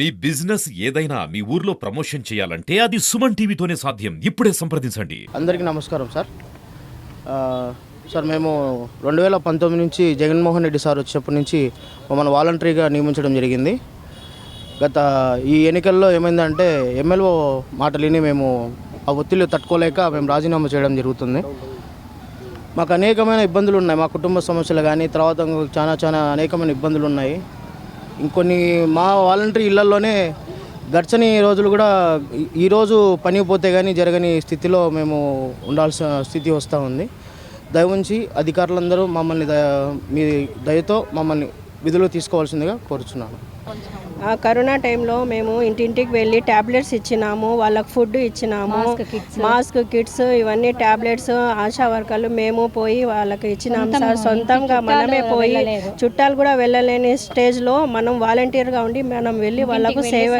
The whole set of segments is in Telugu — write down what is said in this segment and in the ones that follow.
మీ బిజినెస్ ఏదైనా మీ ఊర్లో ప్రమోషన్ చేయాలంటే అది సుమన్ టీవీతోనే సాధ్యం. ఇప్పుడే సంప్రదించండి. అందరికీ నమస్కారం సార్. సార్ మేము రెండు వేల పంతొమ్మిది నుంచి జగన్మోహన్ రెడ్డి సార్ వచ్చినప్పటి నుంచి మమ్మల్ని వాలంటరీగా నియమించడం జరిగింది. గత ఈ ఎన్నికల్లో ఏమైందంటే ఎమ్మెల్యే మాటలిని మేము ఆ ఒత్తిడి తట్టుకోలేక మేము రాజీనామా చేయడం జరుగుతుంది. మాకు అనేకమైన ఇబ్బందులు ఉన్నాయి. మా కుటుంబ సమస్యలు కానీ తర్వాత చాలా చాలా అనేకమైన ఇబ్బందులు ఉన్నాయి. ఇంకొన్ని మా వాలంటరీ ఇళ్ళలోనే గడిచని రోజులు కూడా ఈరోజు పని పోతే కానీ జరగని స్థితిలో మేము ఉండాల్సిన స్థితి వస్తూ ఉంది. దయవుంచి అధికారులందరూ మమ్మల్ని దయ మీ దయతో మమ్మల్ని విధులు తీసుకోవాల్సిందిగా కోరుచున్నాను. కరోనా టైంలో మేము ఇంటింటికి వెళ్ళి ట్యాబ్లెట్స్ ఇచ్చినాము వాళ్ళకి ఫుడ్ ఇచ్చినాము మాస్క్ కిట్స్. ఇవన్నీ ట్యాబ్లెట్స్ ఆశా వర్కర్లు మేము పోయి వాళ్ళకి ఇచ్చినాము సార్. సొంతంగా మనమే పోయి చుట్టాలు కూడా వెళ్ళలేని స్టేజ్లో మనం వాలంటీర్గా ఉండి మనం వెళ్ళి వాళ్ళకు సేవ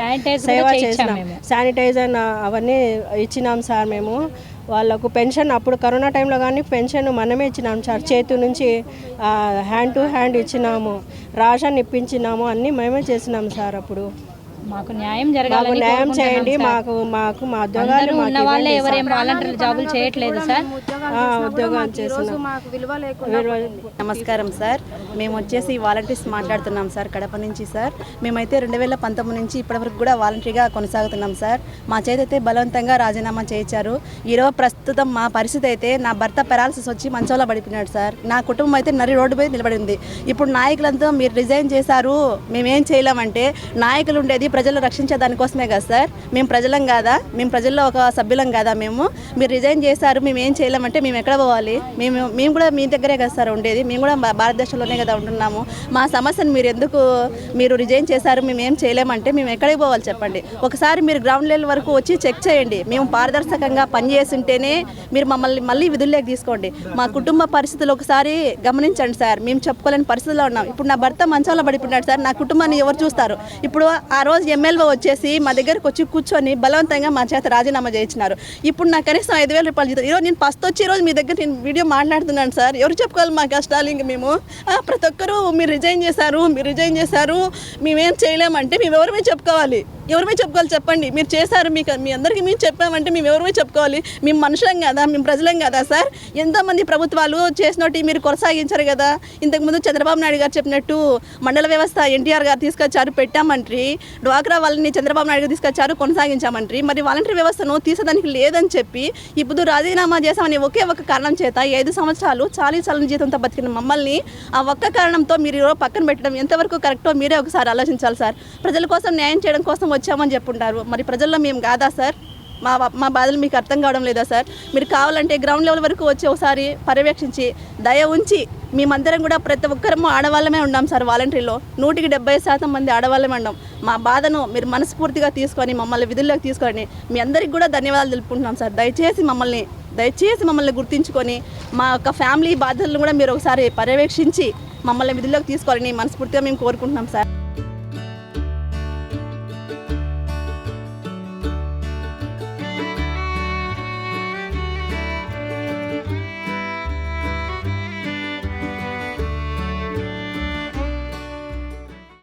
సేవ చేసినాం. శానిటైజర్ అవన్నీ ఇచ్చినాం సార్ మేము. వాళ్ళకు పెన్షన్ అప్పుడు కరోనా టైంలో కానీ పెన్షన్ మనమే ఇచ్చినాం సార్. చేతి నుంచి హ్యాండ్ టు హ్యాండ్ ఇచ్చినాము. రాషన్ ఇప్పించినాము. అన్నీ మేమే చేసినాం సార్ అప్పుడు. మాకు న్యాయం మాకు జరగాలని న్యాయం చేయండి మాకు మాకు మా ఉద్యోగాలు ఉన్న వాళ్ళే ఎవరేం వాలంటీర్ జాబులు చేయట్లేదు సార్. చేస్తున్నాం నమస్కారం సార్. మేము వచ్చేసి వాలంటీర్స్ మాట్లాడుతున్నాం సార్ కడప నుంచి సార్. మేమైతే రెండు వేల పంతొమ్మిది నుంచి ఇప్పటివరకు కూడా వాలంటీర్గా కొనసాగుతున్నాం సార్. మా చేతైతే బలవంతంగా రాజీనామా చేయించారు. ఈరోజు ప్రస్తుతం మా పరిస్థితి అయితే నా భర్త పెరాలసిస్ వచ్చి మంచంలో పడిపోయినాడు సార్. నా కుటుంబం అయితే నరి రోడ్డు మీద నిలబడింది ఇప్పుడు నాయకులంతా మీరు రిజైన్ చేశారు మేమేం చేయలేమంటే నాయకులు ఉండేది ప్రజలు రక్షించే దానికోసమే కదా సార్? మేము ప్రజలం కాదా? మేము ప్రజల్లో ఒక సభ్యులం కాదా మేము? మీరు రిజైన్ చేశారు మేము ఏం చేయలేమంటే మేము ఎక్కడ పోవాలి? మేము మేము కూడా మీ దగ్గరే కదా సార్ ఉండేది. మేము కూడా భారతదేశంలోనే కదా ఉంటున్నాము. మా సమస్యను మీరు ఎందుకు మీరు రిజైన్ చేశారు మేము ఏం చేయలేమంటే మేము ఎక్కడికి పోవాలి చెప్పండి. ఒకసారి మీరు గ్రౌండ్ లెవెల్ వరకు వచ్చి చెక్ చేయండి. మేము పారదర్శకంగా పనిచేస్తుంటేనే మీరు మమ్మల్ని మళ్ళీ విధుల్లోకి తీసుకోండి. మా కుటుంబ పరిస్థితులు ఒకసారి గమనించండి సార్. మేము చెప్పుకోలేని పరిస్థితుల్లో ఉన్నాం. ఇప్పుడు నా భర్త మంచంలో పడిపోయినాడు సార్. నా కుటుంబాన్ని ఎవరు చూస్తారు? ఇప్పుడు ఆ రోజు ఎమ్మెల్యే వచ్చేసి మా దగ్గరకు వచ్చి కూర్చొని బలవంతంగా మా చేత రాజీనామా చేయించినారు. ఇప్పుడు నాకు కనీసం ఐదు వేల రూపాయలు జీతం. ఈరోజు నేను ఫస్ట్ వచ్చి ఈరోజు మీ దగ్గర నేను వీడియో మాట్లాడుతున్నాను సార్. ఎవరు చెప్పుకోవాలి మా కష్టాలు ఇంక మేము? ప్రతి ఒక్కరూ మీరు రిజైన్ చేశారు మీరు రిజైన్ చేశారు. మేమేం చేయలేమంటే మేము ఎవరిమే చెప్పుకోవాలి. ఎవరిమే చెప్పుకోవాలి చెప్పండి. మీరు చేశారు మీకు మీ అందరికీ మేము చెప్పామంటే మేము ఎవరిమే చెప్పుకోవాలి. మేము మనుషులం కదా? మేము ప్రజలం కదా సార్? ఎంతోమంది ప్రభుత్వాలు చేసినట్టు మీరు కొనసాగించారు కదా? ఇంతకుముందు చంద్రబాబు నాయుడు గారు చెప్పినట్టు మండల వ్యవస్థ ఎన్టీఆర్ గారు తీసుకొచ్చారు పెట్టామంట్రి. డ్వాక్రా వాళ్ళని చంద్రబాబు నాయుడు గారు తీసుకొచ్చారు కొనసాగించామంట్రి. మరి వాలంటరీ వ్యవస్థను తీసేదానికి లేదని చెప్పి ఇప్పుడు రాజీనామా చేశామని ఒకే ఒక కారణం చేత ఐదు సంవత్సరాలు చాలీ చాలని జీతంతో బతికిన మమ్మల్ని ఆ ఒక్క కారణంతో మీరు పక్కన పెట్టడం ఎంతవరకు కరెక్టో మీరే ఒకసారి ఆలోచించాలి సార్. ప్రజల కోసం న్యాయం చేయడం కోసం వచ్చామని చెప్పుంటారు. మరి ప్రజల్లో మేము కాదా సార్? మా మా బాధలు మీకు అర్థం కావడం లేదా సార్? మీరు కావాలంటే గ్రౌండ్ లెవెల్ వరకు వచ్చి ఒకసారి పర్యవేక్షించి దయ ఉంచి మేమందరం కూడా ప్రతి ఒక్కరము ఆడవాళ్ళమే ఉన్నాం సార్ వాలంటరీలో. నూటికి డెబ్బై శాతం మంది ఆడవాళ్ళమే ఉన్నాం మా బాధను మీరు మనస్ఫూర్తిగా తీసుకొని మమ్మల్ని విధుల్లోకి తీసుకొని మీ అందరికి కూడా ధన్యవాదాలు తెలుపుకుంటున్నాం సార్. దయచేసి మమ్మల్ని దయచేసి మమ్మల్ని గుర్తించుకొని మా యొక్క ఫ్యామిలీ బాధ్యతలను కూడా మీరు ఒకసారి పర్యవేక్షించి మమ్మల్ని విధుల్లోకి తీసుకోవాలని మనస్ఫూర్తిగా మేము కోరుకుంటున్నాం సార్.